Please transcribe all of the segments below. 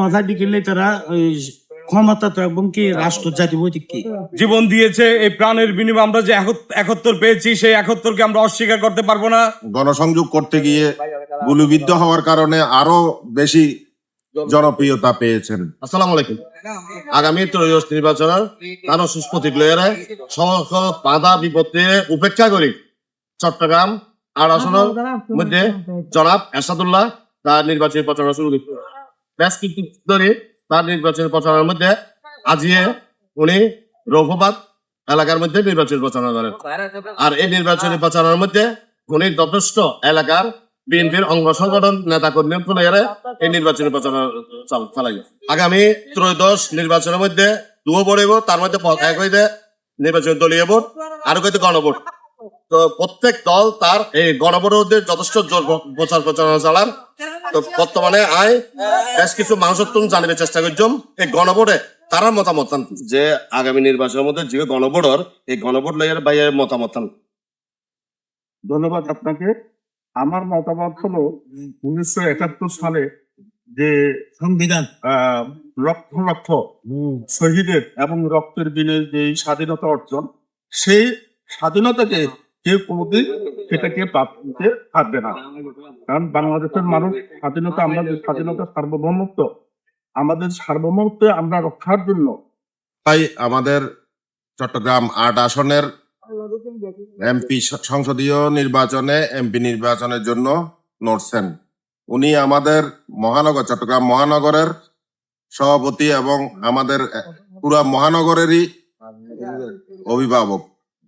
মাথা ডিকিলে তারা ক্ষমতা তো এবং কি রাষ্ট্র জাতিবৈতিক কি? জীবন দিয়েছে এই প্রাণের বিনিময়ে আমরা যে একত্তর পেয়েছি সেই একত্তরকে আমরা অস্বীকার করতে পারব না। গণসংযোগ করতে গিয়ে গুলিবিদ্ধ হওয়ার কারণে আরও বেশি জনপ্রিয়তা পেয়েছেন। আসসালামু আলাইকুম। আগামী ত্রয়োদশ নির্বাচনের তার সুস্পতিক লয়েরা সকল বাধা বিপত্তি উপেক্ষা করি। চট্টগ্রাম আর আসনের মধ্যে জনাব এরশাদুল্লাহ তার নির্বাচনী প্রচারণা শুরু করতে বেশ কিছু ধরে তার নির্বাচনী প্রচারণার মধ্যে আজিয়ে উনি রঘুবাদ এলাকার মধ্যে নির্বাচনী প্রচারণা করেন। আর এই নির্বাচনী প্রচারণার মধ্যে উনি যথেষ্ট এলাকার বিএনপির অঙ্গ সংগঠন নেতা কর্মী ফুলেরা এই নির্বাচনী প্রচারণা চাল- চালাই আগামী ত্রয়োদশ নির্বাচনের মধ্যে দুও পড়িব তার মধ্যে এক হইতে নির্বাচনী দলীয় ভোট, আর হইতে গণভোট। তো প্রত্যেক দল তার এই গণভোটের যথেষ্ট জোর প্রচার প্রচারণা চালান। তো বর্তমানে আয় বেশ কিছু মানুষের তুমি জানিবার চেষ্টা করছম। এই গণভোটে তারা মতামত যে আগামী নির্বাচনের মধ্যে যে গণভোটর এই গণভোট লইয়ার বাইরে মতামত ধন্যবাদ আপনাকে। আমার মতামত হলো উনিশশো একাত্তর সালে যে সংবিধান। আহ, লক্ষ লক্ষ শহীদের এবং রক্তের বিনিময়ে যে স্বাধীনতা অর্জন সেই স্বাধীনতাকে কেউ কোনোদিন সেটাকে বাদ দিতে পারবে না। কারণ বাংলাদেশের মানুষ স্বাধীনতা আমরা যে স্বাধীনতা সার্বভৌমত্ব, আমাদের সার্বভৌমত্ব আমরা রক্ষার জন্য। তাই আমাদের চট্টগ্রাম আট আসনের এমপি সংসদীয় নির্বাচনে, এমপি নির্বাচনের জন্য নড়ছেন। উনি আমাদের মহানগর, চট্টগ্রাম মহানগরের সভাপতি এবং আমাদের পুরা মহানগরেরই অভিভাবক।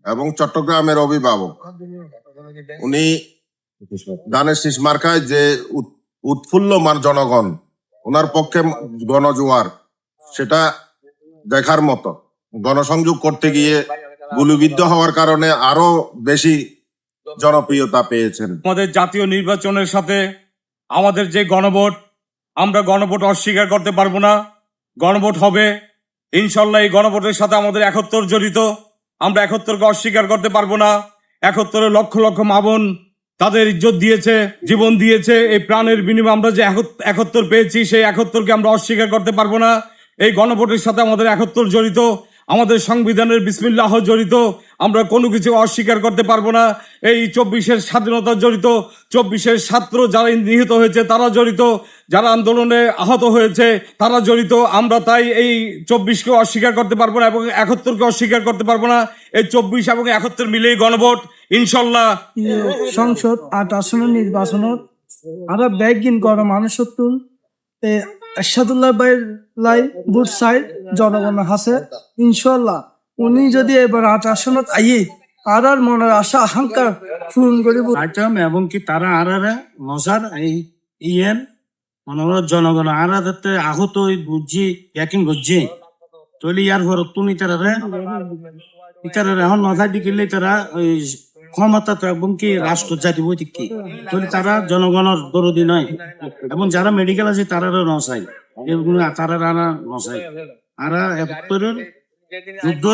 এবং চট্টগ্রামের অভিভাবক। উনি ধানের শীষ মার্কায় যে উৎ- উৎফুল্ল মার জনগণ, ওনার পক্ষে গণজোয়ার, সেটা দেখার মতো। গণসংযোগ করতে গিয়ে গুলিবিদ্ধ হওয়ার কারণে আরও বেশি জনপ্রিয়তা পেয়েছেন। আমাদের জাতীয় নির্বাচনের সাথে আমাদের যে গণভোট, আমরা গণভোট অস্বীকার করতে পারব না। গণভোট হবে, ইনশাল্লাহ এই গণভোটের সাথে আমাদের একত্তর জড়িত। আমরা একত্তরকে অস্বীকার করতে পারব না। একত্তরে লক্ষ লক্ষ মাবন তাদের ইজ্জত দিয়েছে, জীবন দিয়েছে। এই প্রাণের বিনিময়ে আমরা যে একত- একত্তর পেয়েছি, সেই একত্তরকে আমরা অস্বীকার করতে পারব না। এই গণভোটের সাথে আমাদের একত্তর জড়িত। আমাদের সংবিধানের বিসমিল্লাহ জড়িত, আমরা কোনো কিছু অস্বীকার করতে পারব না। এই চব্বিশের স্বাধীনতা জড়িত, চব্বিশের ছাত্র যারা নিহত হয়েছে তারা জড়িত, যারা আন্দোলনে আহত হয়েছে তারা জড়িত। আমরা তাই এই চব্বিশকে অস্বীকার করতে পারব না এবং একত্তরকে অস্বীকার করতে পারব না। এই চব্বিশ এবং একত্তর মিলেই গণভোট, ইনশাল্লাহ। সংসদ আট আসনের নির্বাচনত আমরা ব্যাগিন গণ মানুষত্ব এরশাদুল্লাহ ভাই লাই বুট সাইড জনগণ হাসে ইনশাল্লাহ উনি যদি এবার আট আসনত আইয়ে আর আর মনের আশা আকাঙ্ক্ষা পূরণ করিব। আইটেম এবং কি তারা আরারে মজার এই ইয়েন মনোর জনগণ আরাদাতে আহত হই বুঝছি ইয়াকিন বুঝছি তৈলি ইয়ার ঘর তুমি তারারে ইতারা এখন মাথা ডিকিলে তারা ওই ক্ষমতা এবং কি রাষ্ট্র জাতিবৈতিক কি? তারা জনগণের দরদি নয়। এবং যারা মেডিকেল আছে, তারারও নসাই তারা রানা নসাই আর যুদ্ধ